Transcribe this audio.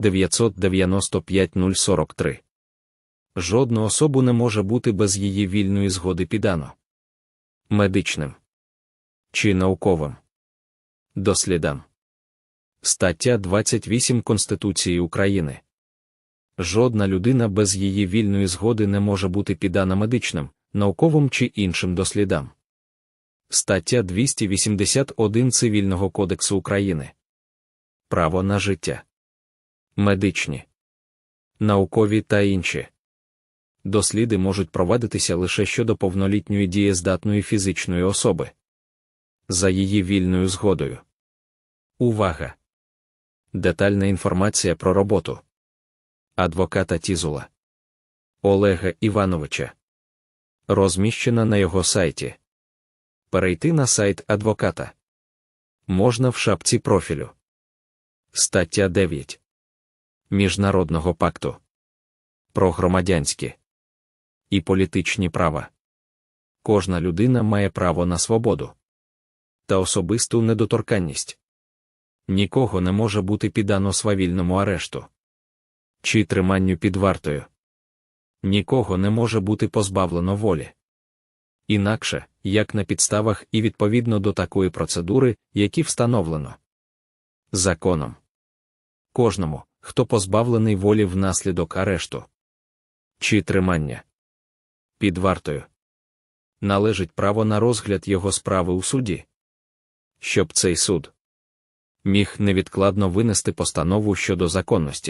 995 043. Жодну особу не може бути без її вільної згоди піддано. Медичним чи науковим дослідам. Стаття 28 Конституції України. Жодна людина без її вільної згоди не може бути піддана медичним, науковим чи іншим дослідам. Стаття 281 Цивільного кодексу України. Право на життя. Медичні, наукові та інші. Досліди можуть провадитися лише щодо повнолітньої дієздатної фізичної особи. За її вільною згодою. Увага! Детальна інформація про роботу адвоката Тізула Олега Івановича. Розміщена на його сайті. Перейти на сайт адвоката можна в шапці профілю. Стаття 9 Міжнародного пакту про громадянські і політичні права. Кожна людина має право на свободу та особисту недоторканність. Нікого не може бути піддано свавільному арешту чи триманню під вартою. Нікого не може бути позбавлено волі. Інакше, як на підставах і відповідно до такої процедури, які встановлено законом. Кожному, хто позбавлений волі внаслідок арешту чи тримання під вартою, належить право на розгляд його справи у суді, щоб цей суд міг невідкладно винести постанову щодо законності.